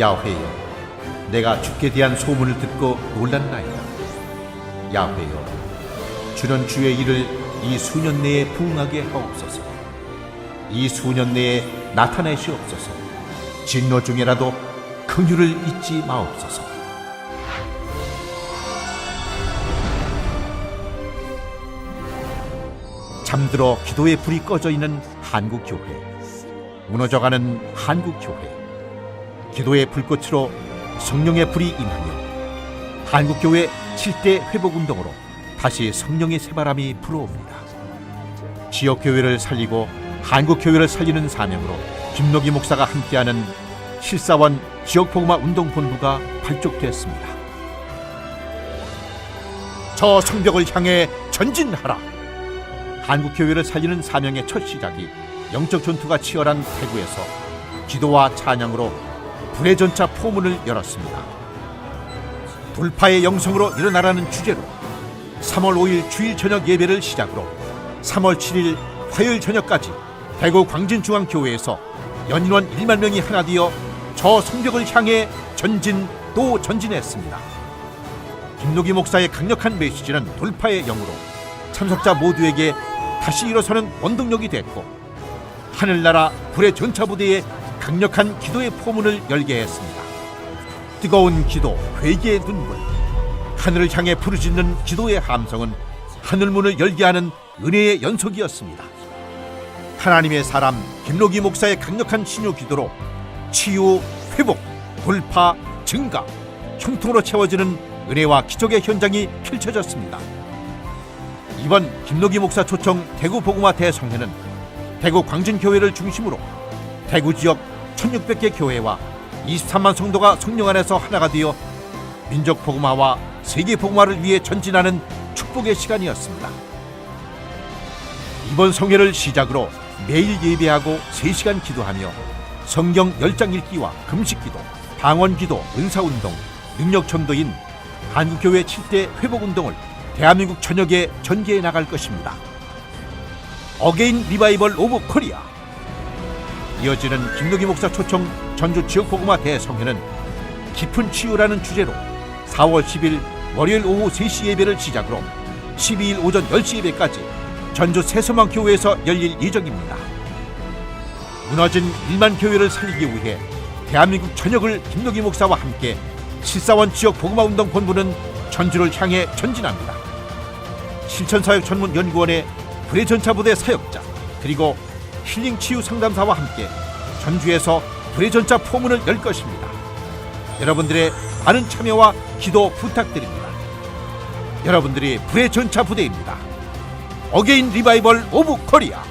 야훼여 내가 주께 대한 소문을 듣고 놀랐나이다. 야훼여 주는 주의 일을 이 수년 내에 부응하게 하옵소서. 이 수년 내에 나타내시옵소서. 진노 중에라도 긍휼을 잊지 마옵소서. 잠들어 기도의 불이 꺼져 있는 한국 교회 무너져가는 한국 교회 기도의 불꽃으로 성령의 불이 임하며 한국 교회 7대 회복 운동으로 다시 성령의 새바람이 불어옵니다. 지역 교회를 살리고 한국 교회를 살리는 사명으로 김노기 목사가 함께하는 실사원 지역 복음화 운동 본부가 발족됐습니다. 저 성벽을 향해 전진하라. 한국 교회를 살리는 사명의 첫 시작이 영적 전투가 치열한 대구에서 기도와 찬양으로 불의 전차 포문을 열었습니다. 돌파의 영성으로 일어나라는 주제로 3월 5일 주일 저녁 예배를 시작으로 3월 7일 화요일 저녁까지 대구 광진중앙교회에서 연인원 1만 명이 하나 되어 저 성벽을 향해 전진 또 전진했습니다. 김노기 목사의 강력한 메시지는 돌파의 영으로 참석자 모두에게 다시 일어서는 원동력이 됐고 하늘나라 불의 전차 부대에 강력한 기도의 포문을 열게 했습니다. 뜨거운 기도, 회개의 눈물, 하늘을 향해 부르짖는 기도의 함성은 하늘 문을 열게 하는 은혜의 연속이었습니다. 하나님의 사람 김노기 목사의 강력한 신요 기도로 치유, 회복, 돌파, 증가, 형통으로 채워지는 은혜와 기적의 현장이 펼쳐졌습니다. 이번 김노기 목사 초청 대구 복음화 대성회는 대구 광진교회를 중심으로 대구 지역 1600개 교회와 23만 성도가 성령 안에서 하나가 되어 민족 복음화와 세계 복음화를 위해 전진하는 축복의 시간이었습니다. 이번 성회를 시작으로 매일 예배하고 3시간 기도하며 성경 10장 읽기와 금식 기도, 방언 기도, 은사 운동, 능력 전도인 한국교회 7대 회복 운동을 대한민국 전역에 전개해 나갈 것입니다. 어게인 리바이벌 오브 코리아 이어지는 김노기 목사 초청 전주 지역 복음화 대성회는 깊은 치유라는 주제로 4월 10일 월요일 오후 3시 예배를 시작으로 12일 오전 10시 예배까지 전주 세서만 교회에서 열릴 예정입니다. 무너진 1만 교회를 살리기 위해 대한민국 전역을 김노기 목사와 함께 실사원 지역 복음화 운동 본부는 전주를 향해 전진합니다. 실천사역 전문 연구원의 불의 전차부대 사역자 그리고 힐링 치유 상담사와 함께 전주에서 불의 전차 포문을 열 것입니다. 여러분들의 많은 참여와 기도 부탁드립니다. 여러분들이 불의 전차 부대입니다. 어게인 리바이벌 오브 코리아